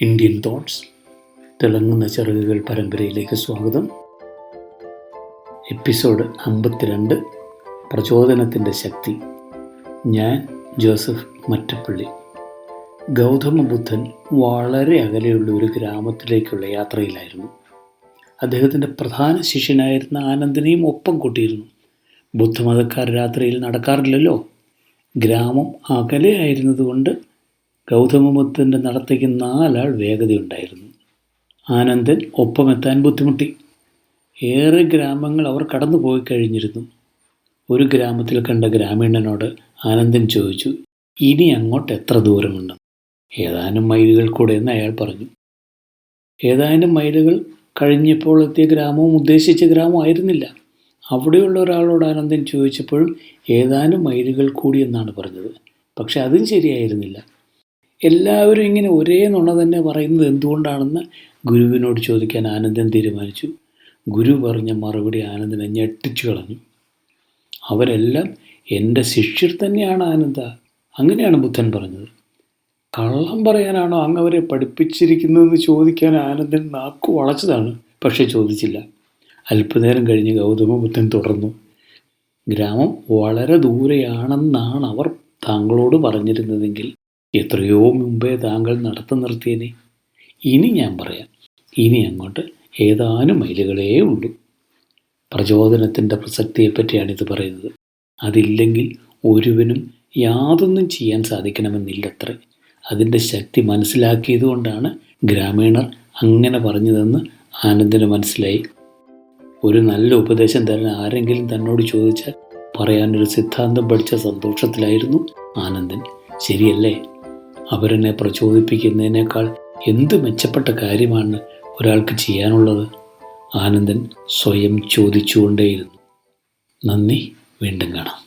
Indian thoughts തിളങ്ങുന്ന ചിറകുകൾ പരമ്പരയിലേക്ക് സ്വാഗതം. എപ്പിസോഡ് അമ്പത്തിരണ്ട് പ്രചോദനത്തിന്റെ ശക്തി. ഞാൻ ജോസഫ് മറ്റപ്പള്ളി. ഗൗതമ ബുദ്ധൻ വളരെ അകലെയുള്ള ഒരു ഗ്രാമത്തിലേക്കുള്ള യാത്രയിലായിരുന്നു. അദ്ദേഹത്തിന്റെ പ്രധാന ശിഷ്യനായിരുന്ന ആനന്ദിനെയും ഒപ്പം കൂട്ടിയിരുന്നു. ബുദ്ധമതക്കാർ രാത്രിയിൽ നടക്കാറില്ലല്ലോ. ഗ്രാമം അകലെ ആയിരുന്നതുകൊണ്ട് ഗൗതമബുദ്ധന്റെ നടത്തേക്ക് നാലാൾ വേഗതയുണ്ടായിരുന്നു. ആനന്ദൻ ഒപ്പമെത്താൻ ബുദ്ധിമുട്ടി. ഏറെ ഗ്രാമങ്ങൾ അവർ കടന്നു പോയി കഴിഞ്ഞിരുന്നു. ഒരു ഗ്രാമത്തിൽ കണ്ട ഗ്രാമീണനോട് ആനന്ദൻ ചോദിച്ചു ഇനി അങ്ങോട്ട് എത്ര ദൂരമുണ്ട്? ഏതാനും മൈലുകൾ കൂടെ എന്ന് അയാൾ പറഞ്ഞു. ഏതാനും മൈലുകൾ കഴിഞ്ഞപ്പോൾ എത്തിയ ഗ്രാമവും ഉദ്ദേശിച്ച ഗ്രാമം ആയിരുന്നില്ല. അവിടെയുള്ള ഒരാളോട് ആനന്ദൻ ചോദിച്ചപ്പോഴും ഏതാനും മൈലുകൾ കൂടി എന്നാണ് പറഞ്ഞത്. പക്ഷെ അതും ശരിയായിരുന്നില്ല. എല്ലാവരും ഇങ്ങനെ ഒരേ നുണ തന്നെ പറയുന്നത് എന്തുകൊണ്ടാണെന്ന് ഗുരുവിനോട് ചോദിക്കാൻ ആനന്ദൻ തീരുമാനിച്ചു. ഗുരു പറഞ്ഞ മറുപടി ആനന്ദനെ ഞെട്ടിച്ചു കളഞ്ഞു. അവരെല്ലാം എന്റെ ശിഷ്യർ തന്നെയാണ് ആനന്ദ. അങ്ങനെയാണ് ബുദ്ധൻ പറഞ്ഞത്. കള്ളം പറയാനാണോ അങ്ങ് അവരെ പഠിപ്പിച്ചിരിക്കുന്നതെന്ന് ചോദിക്കാൻ ആനന്ദൻ നാക്കു വളച്ചതാണ് പക്ഷേ ചോദിച്ചില്ല. അല്പനേരം കഴിഞ്ഞ് ഗൗതമ ബുദ്ധൻ തുടർന്നു. ഗ്രാമം വളരെ ദൂരെയാണെന്നാണ് അവർ താങ്കളോട് പറഞ്ഞിരുന്നതെങ്കിൽ എത്രയോ മുമ്പേ താങ്കൾ നടത്തം നിർത്തിയനെ. ഇനി ഞാൻ പറയാം. ഇനി അങ്ങോട്ട് ഏതാനും മൈലുകളേ ഉള്ളൂ. പ്രചോദനത്തിന്റെ പ്രസക്തിയെപ്പറ്റിയാണ് ഇത് പറയുന്നത്. അതില്ലെങ്കിൽ ഒരുവനും യാതൊന്നും ചെയ്യാൻ സാധിക്കണമെന്നില്ലത്രേ. അതിന്റെ ശക്തി മനസ്സിലാക്കിയതുകൊണ്ടാണ് ഗ്രാമീണർ അങ്ങനെ പറഞ്ഞതെന്ന് ആനന്ദിന് മനസ്സിലായി. ഒരു നല്ല ഉപദേശം തരാൻ ആരെങ്കിലും തന്നോട് ചോദിച്ചാൽ പറയാനൊരു സിദ്ധാന്തം പഠിച്ച സന്തോഷത്തിലായിരുന്നു ആനന്ദൻ. ശരിയല്ലേ? അവരെന്നെ പ്രചോദിപ്പിക്കുന്നതിനേക്കാൾ എന്ത് മെച്ചപ്പെട്ട കാര്യമാണ് ഒരാൾക്ക് ചെയ്യാനുള്ളത്? ആനന്ദൻ സ്വയം ചോദിച്ചുകൊണ്ടേയിരുന്നു. നന്ദി വീണ്ടും കാണാം.